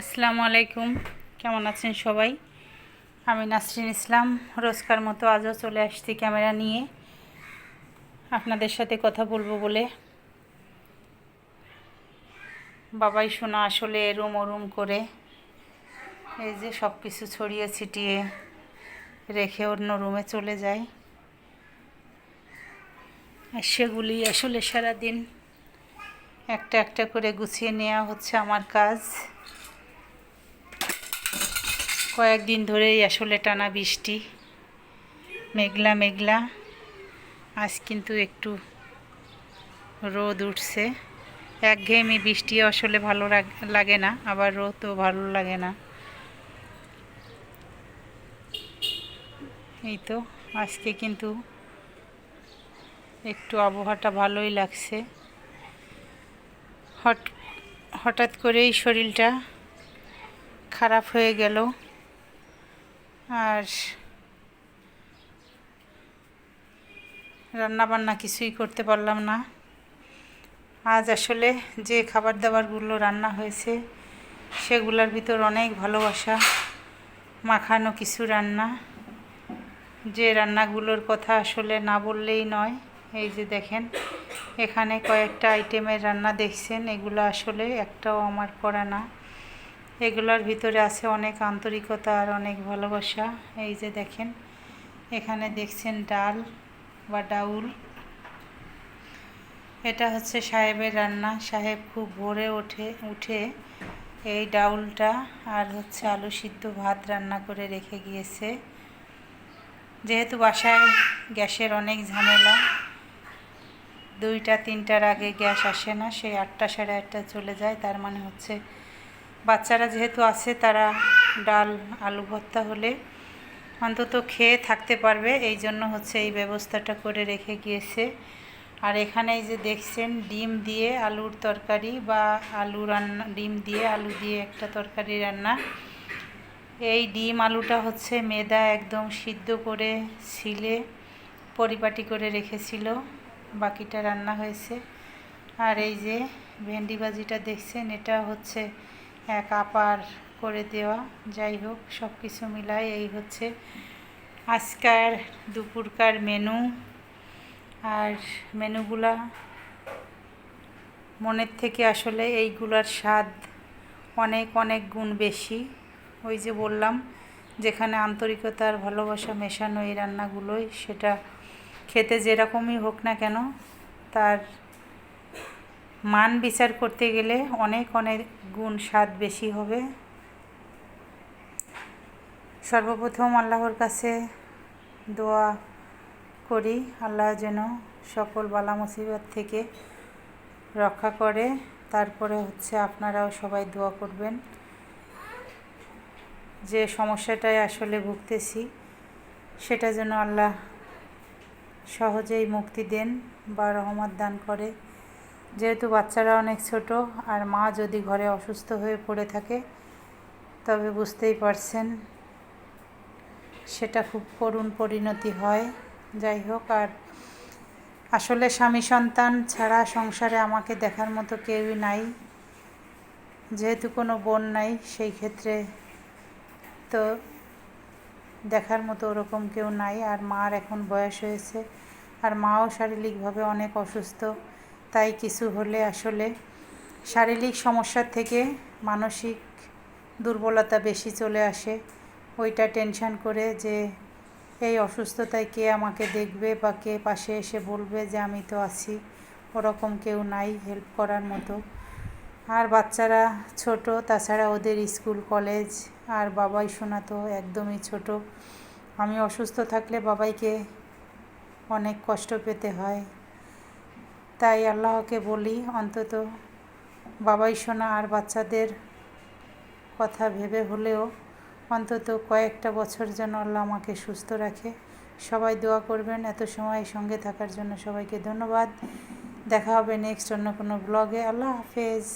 আসসালামু আলাইকুম। কেমন আছেন সবাই? আমি নাসরিন ইসলাম, রোজকার মতো আজও চলে আসছি ক্যামেরা নিয়ে। আপনাদের সাথে কথা বলব বলে। বাবাই শোনা, আসলে এরুম ওরুম করে এই যে সব কিছু ছড়িয়ে ছিটিয়ে রেখে অন্য রুমে চলে যায় আর সেগুলি আসলে সারাদিন একটা একটা করে গুছিয়ে নেওয়া হচ্ছে আমার কাজ। কয়েকদিন ধরেই আসলে টানা বৃষ্টি, মেঘলা মেঘলা। আজ কিন্তু একটু রোদ উঠছে। একঘেয়েমি বৃষ্টি আসলে ভালো লাগ- না, আবার রোদও ভালো লাগে না। এই তো, আজকে কিন্তু একটু আবহাওয়াটা ভালোই লাগছে। হট, হঠাৎ করেই শরীরটা খারাপ হয়ে গেল। আর রান্না বান্না কিছুই করতে পারলাম না। আজ আসলে যে খাবার দাবারগুলো রান্না হয়েছে, সেগুলোর ভিতর অনেক ভালোবাসা, মাখানো কিছু রান্না। যে রান্নাগুলোর কথা আসলে না বললেই নয়, এই যে দেখেন, এখানে কয়েকটা আইটেমের রান্না দেখছেন, এগুলো আসলে একটাও আমার করা না। এগুলোর ভিতরে আছে অনেক আন্তরিকতা আর অনেক ভালোবাসা। এই যে দেখেন, এখানে দেখছেন ডাল বা ডাউল। এটা হচ্ছে সাহেবের রান্না। সাহেব খুব ভোরে ওঠে, উঠে এই ডাউলটা আর হচ্ছে আলু সিদ্ধ ভাত রান্না করে রেখে গিয়েছে। যেহেতু বাসায় গ্যাসের অনেক ঝামেলা, দুইটা, তিনটার আগে গ্যাস আসে না, সেই আটটা, সাড়ে আটটা চলে যায়। তার মানে হচ্ছে বাচ্চারা যেহেতু আছে, তারা ডাল, আলু ভর্তা হলে অন্তত খেয়ে থাকতে পারবে। এই জন্য হচ্ছে এই ব্যবস্থাটা করে রেখে গিয়েছে। আর এখানে যে দেখছেন, ডিম দিয়ে আলুর তরকারি বা আলু রান্না, ডিম দিয়ে আলু দিয়ে একটা তরকারি রান্না। এই ডিম আলুটা হচ্ছে মেদা একদম সিদ্ধ করে ছিলে, পরিপাটি করে রেখেছিল। বাকিটা রান্না হয়েছে। আর এই যে ভেন্ডি ভাজিটা দেখছেন, এটা হচ্ছে এক আপার করে দেওয়া। যাই হোক সব কিছু মিলাই এই হচ্ছে আজকার দুপুরকার মেনু। আর মেনুগুলা মনের থেকে আসলে এইগুলার স্বাদ অনেক অনেক গুণ বেশি। ওই যে বললাম, যেখানে আন্তরিকতার ভালোবাসা মেশানো এই রান্নাগুলোই, সেটা খেতে যেরকমই হোক না কেন, তার মান বিচার করতে গেলে অনেক অনেক গুণ স্বাদ বেশি হবে। সর্বপ্রথম আল্লাহর কাছে দোয়া করি, আল্লাহ যেন সকল বালা মুসিবত থেকে রক্ষা করে। তারপরে হচ্ছে আপনারাও সবাই দোয়া করবেন। যে সমস্যাটায় আসলে ভুগতেছি, সেটা যেন আল্লাহ সহজেই মুক্তি দেন বা রহমত দান করে। যেহেতু বাচ্চারা অনেক ছোট আর মা যদি ঘরে অসুস্থ হয়ে পড়ে থাকে, তবে বুঝতেই পারছেন সেটা খুব করুণ পরিণতি হয়। যাই হোক, আর আসলে স্বামী সন্তান ছাড়া সংসারে আমাকে দেখার মতো কেউই নাই। যেহেতু কোনো বোন নাই, সেই ক্ষেত্রে তো দেখার মতো ওরকম কেউ নাই। আর মার এখন বয়স হয়েছে, আর মাও শারীরিকভাবে অনেক অসুস্থ। তাই কিছু হলে আসলে শারীরিক সমস্যার থেকে মানসিক দুর্বলতা বেশি চলে আসে। ওইটা টেনশন করে যে এই অসুস্থতায় কে আমাকে দেখবে বা কে পাশে এসে বলবে যে আমি তো আছি, ওরকম কেউ নাই হেল্প করার মতো। আর বাচ্চারা ছোট, তাছাড়া ওদের স্কুল, কলেজ আর বাবাই শোনা তো একদমই ছোট। আমি অসুস্থ থাকলে বাবাইকে অনেক কষ্ট পেতে হয়। তাই আল্লাহকে বলি, অন্তত বাবাই শোনা আর বাচ্চাদের কথা ভেবে হলেও অন্তত কয়েকটা বছর যেন আল্লাহ আমাকে সুস্থ রাখে। সবাই দোয়া করবেন, এত সময় সঙ্গে থাকার জন্য সবাইকে ধন্যবাদ। দেখা হবে নেক্সট অন্য কোনো ব্লগে আল্লাহ হাফেজ।